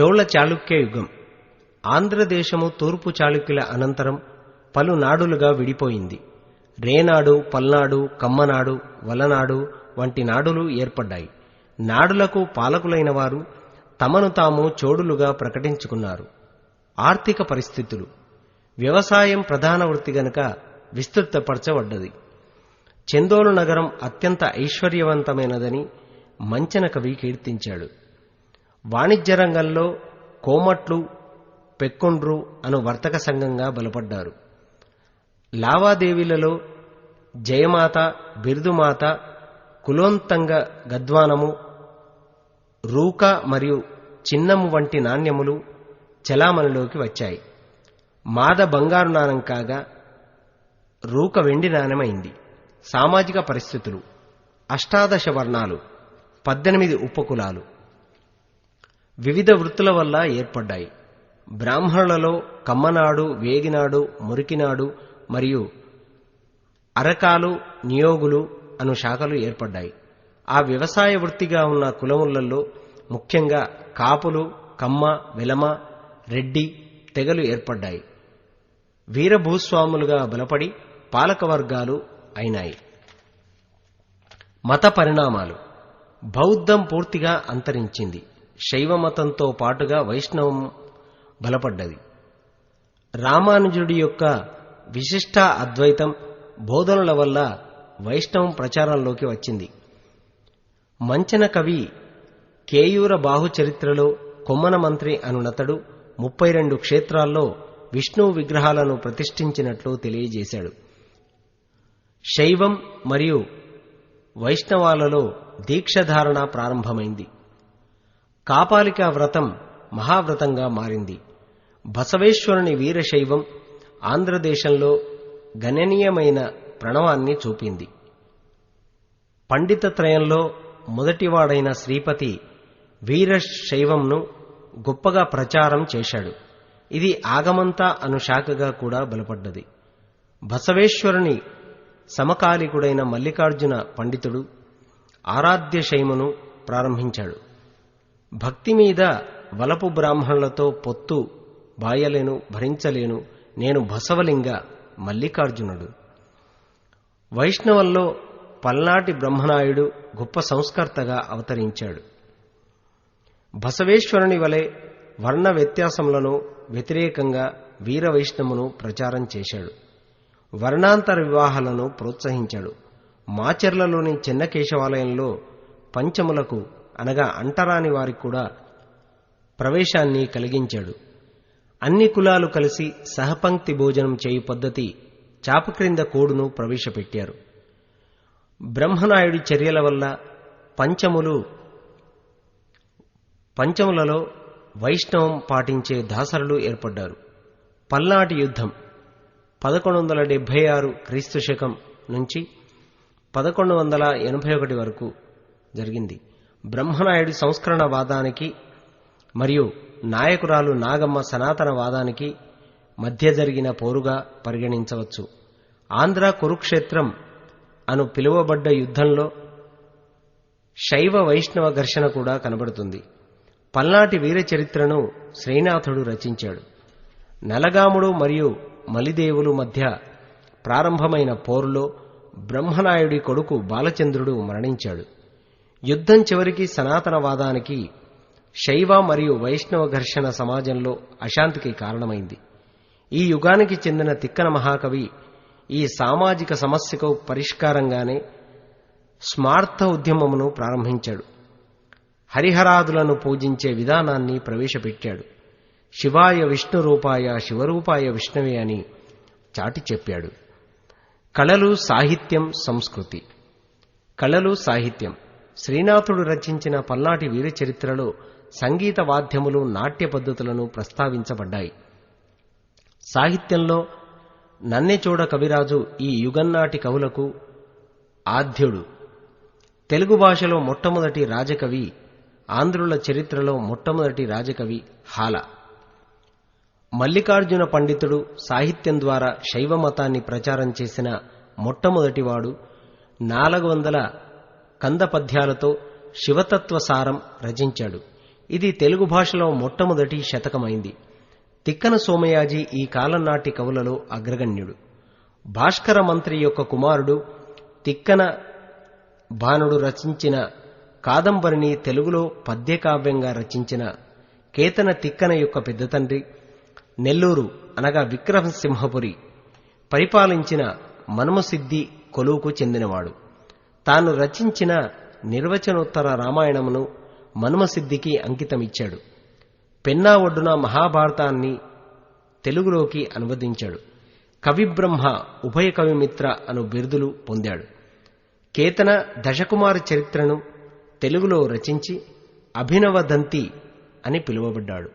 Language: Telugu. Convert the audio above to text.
చోళ చాళుక్య యుగం. ఆంధ్రదేశము తూర్పు చాళుక్యుల అనంతరం పలు నాడులుగా విడిపోయింది. రేనాడు పల్నాడు కమ్మనాడు వలనాడు వంటి నాడులు ఏర్పడ్డాయి. నాడులకు పాలకులైన వారు తమను తాము చోడులుగా ప్రకటించుకున్నారు. ఆర్థిక పరిస్థితులు. వ్యవసాయం ప్రధాన వృత్తి గనుక విస్తృతపరచబడ్డది. చందోలు నగరం అత్యంత ఐశ్వర్యవంతమైనదని మంచన కవి కీర్తించాడు. వాణిజ్య రంగంలో కోమట్లు పెక్కుండ్రు అను వర్తక సంఘంగా బలపడ్డారు. లావాదేవీలలో జయమాత బిరుదుమాత కులోంతంగ గద్వానము రూక మరియు చిన్నము వంటి నాణ్యములు చలామణిలోకి వచ్చాయి. మాద బంగారు నాణం కాగా రూక వెండి నాణ్యమైంది. సామాజిక పరిస్థితులు అష్టాదశ వర్ణాలు పద్దెనిమిది ఉపకులాలు. వివిధ వృత్తుల వల్ల ఏర్పడ్డాయి. బ్రాహ్మణులలో కమ్మనాడు వేగినాడు మురికినాడు మరియు అరకాలు నియోగులు అను శాఖలు ఏర్పడ్డాయి. ఆ వ్యవసాయ వృత్తిగా ఉన్న కులములలో ముఖ్యంగా కాపులు కమ్మ వెలమ రెడ్డి తెగలు ఏర్పడ్డాయి. వీరభూస్వాములుగా బలపడి పాలక వర్గాలు అయినాయి. మత పరిణామాలు. బౌద్ధం పూర్తిగా అంతరించింది. శైవ మతంతో పాటుగా వైష్ణవం బలపడ్డది. రామానుజుడి యొక్క విశిష్ట అద్వైతం బోధనల వల్ల వైష్ణవం ప్రచారంలోకి వచ్చింది. మంచన కవి కేయూర బాహుచరిత్రలో కొమ్మన మంత్రి అనునతడు ముప్పై రెండు క్షేత్రాల్లో విష్ణు విగ్రహాలను ప్రతిష్ఠించినట్లు తెలియజేశాడు. శైవం మరియు వైష్ణవాలలో దీక్షధారణ ప్రారంభమైంది. కాపాలిక వ్రతం మహావ్రతంగా మారింది. బసవేశ్వరుని వీరశైవం ఆంధ్రదేశంలో గణనీయమైన ప్రణవాన్ని చూపింది. పండితత్రయంలో మొదటివాడైన శ్రీపతి వీరశైవంను గొప్పగా ప్రచారం చేశాడు. ఇది ఆగమంతా అను శాఖగా కూడా బలపడ్డది. బసవేశ్వరుని సమకాలికుడైన మల్లికార్జున పండితుడు ఆరాధ్య శైమను ప్రారంభించాడు. భక్తి మీద వలపు బ్రాహ్మణులతో పొత్తు బాయలేను భరించలేను. నేను బసవలింగ మల్లికార్జునుడు. వైష్ణవంలో పల్నాటి బ్రహ్మనాయుడు గొప్ప సంస్కర్తగా అవతరించాడు. బసవేశ్వరుని వలె వర్ణ వ్యత్యాసములను వ్యతిరేకంగా వీర వైష్ణవును ప్రచారం చేశాడు. వర్ణాంతర వివాహాలను ప్రోత్సహించాడు. మాచెర్లలోని చెన్నకేశవాలయంలో పంచములకు అనగా అంటరాని వారికి కూడా ప్రవేశాన్ని కలిగించాడు. అన్ని కులాలు కలిసి సహపంక్తి భోజనం చేయు పద్ధతి చాప క్రింద కోడును ప్రవేశపెట్టారు. బ్రహ్మనాయుడి చర్యల వల్ల పంచములు పంచములలో వైష్ణవం పాటించే దాసరులు ఏర్పడ్డారు. పల్నాటి యుద్ధం పదకొండు వందల డెబ్బై ఆరు క్రీస్తు శకం నుంచి పదకొండు వందల ఎనభై ఒకటి వరకు జరిగింది. బ్రహ్మనాయుడి సంస్కరణ వాదానికి మరియు నాయకురాలు నాగమ్మ సనాతన వాదానికి మధ్య జరిగిన పోరుగా పరిగణించవచ్చు. ఆంధ్ర కురుక్షేత్రం అను పిలువబడ్డ యుద్ధంలో శైవ వైష్ణవ ఘర్షణ కూడా కనబడుతుంది. పల్నాటి వీర చరిత్రను శ్రీనాథుడు రచించాడు. నలగాముడు మరియు మలిదేవులు మధ్య ప్రారంభమైన పోరులో బ్రహ్మనాయుడి కొడుకు బాలచంద్రుడు మరణించాడు. యుద్ధం చివరికి సనాతనవాదానికి శైవ మరియు వైష్ణవ ఘర్షణ సమాజంలో అశాంతికి కారణమైంది. ఈ యుగానికి చెందిన తిక్కన మహాకవి ఈ సామాజిక సమస్యకు పరిష్కారంగానే స్మార్థ ఉద్యమమును ప్రారంభించాడు. హరిహరాదులను పూజించే విధానాన్ని ప్రవేశపెట్టాడు. శివాయ విష్ణు రూపాయ శివరూపాయ విష్ణవే అని చాటి చెప్పాడు. కళలు సాహిత్యం సంస్కృతి. కళలు సాహిత్యం. శ్రీనాథుడు రచించిన పల్నాటి వీర చరిత్రలో సంగీత వాద్యములు నాట్య పద్ధతులను ప్రస్తావించబడ్డాయి. సాహిత్యంలో నన్నెచూడ కవిరాజు ఈ యుగన్నాటి కవులకు ఆద్యుడు. తెలుగు భాషలో మొట్టమొదటి రాజకవి ఆంధ్రుల చరిత్రలో మొట్టమొదటి రాజకవి హాల. మల్లికార్జున పండితుడు సాహిత్యం ద్వారా శైవ మతాన్ని ప్రచారం చేసిన మొట్టమొదటివాడు నాలుగు వందల కంద పద్యాలతో శివతత్వ సారం రచించాడు. ఇది తెలుగు భాషలో మొట్టమొదటి శతకమైంది. తిక్కన సోమయాజి ఈ కాలం నాటి కవులలో అగ్రగణ్యుడు. భాస్కర మంత్రి యొక్క కుమారుడు తిక్కన బాణుడు రచించిన కాదంబరిని తెలుగులో పద్యకావ్యంగా రచించిన కేతన తిక్కన యొక్క పెద్ద తండ్రి నెల్లూరు అనగా విక్రమసింహపురి పరిపాలించిన మన్మసిద్ధి కొలువుకు చెందినవాడు. తాను రచించిన నిర్వచనోత్తర రామాయణమును మనుమసిద్ధికి అంకితమిచ్చాడు. పెన్నా ఒడ్డున మహాభారతాన్ని తెలుగులోకి అనువదించాడు. కవిబ్రహ్మ ఉభయ కవిమిత్ర అను బిరుదులు పొందాడు. కేతన దశకుమార చరిత్రను తెలుగులో రచించి అభినవదంతి అని పిలువబడ్డాడు.